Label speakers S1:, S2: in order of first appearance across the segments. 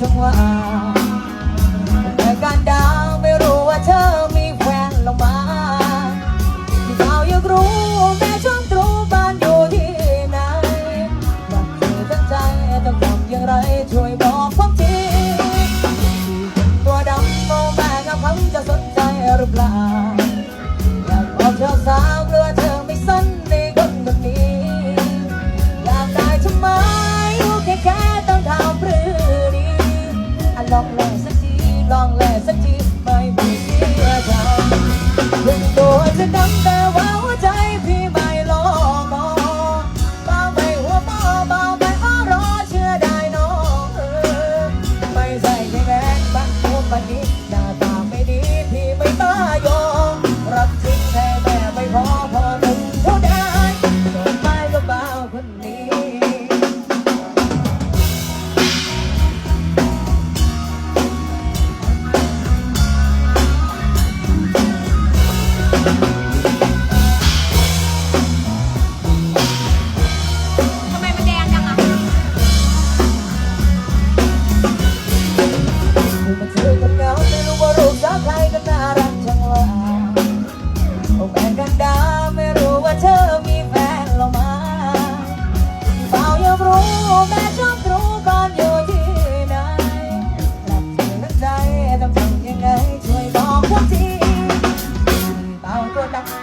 S1: จังหวะแต่การดาวไม่รู้ว่าเธอ ลองแลสักทีลองแลสักที กันดาไม่รู้ว่าเธอมีแฟนหรอมาเปล่าอยากรู้แม่ชอบรู้ก่อนอยู่ที่ไหนหลับถึงน้นใจต้องทำยังไงช่วยบอกทุกทีเปล่าตัวดัง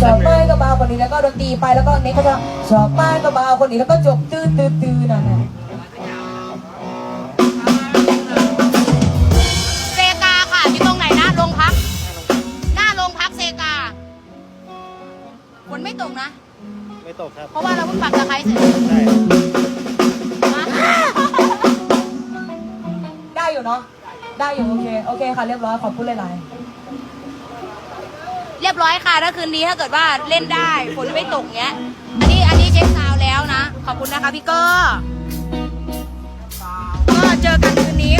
S1: ชอบไม้ก็เบาคนนี้แล้วก็ดนตรีไปแล้วก็เน็กก็จะชอบไม้ก็เบาคนนี้แล้วก็จบตื้อตื้อตื้อนั่นแหละ
S2: เซกาค่ะอยู่ตรงไหนนะโรงพัก หน้าโรงพักเซกาฝนไม่ตกนะ
S3: ไม่ตกครับ
S2: เพราะว่าเราเพิ่งปักตะไคร้เสร็จ
S3: ใช่
S1: อยู่เนาะ ได้อยู่โอเค โอเคค่ะเรียบร้อยขอบคุณหลาย
S2: เรียบร้อยค่ะถ้าคืนนี้ถ้าเกิดว่าเล่นได้ฝนไม่ตกเงี้ย อันนี้อันนี้เช็คซาวแล้วนะ ขอบคุณนะคะพี่เกอร์ก็เจอกันคืนนี้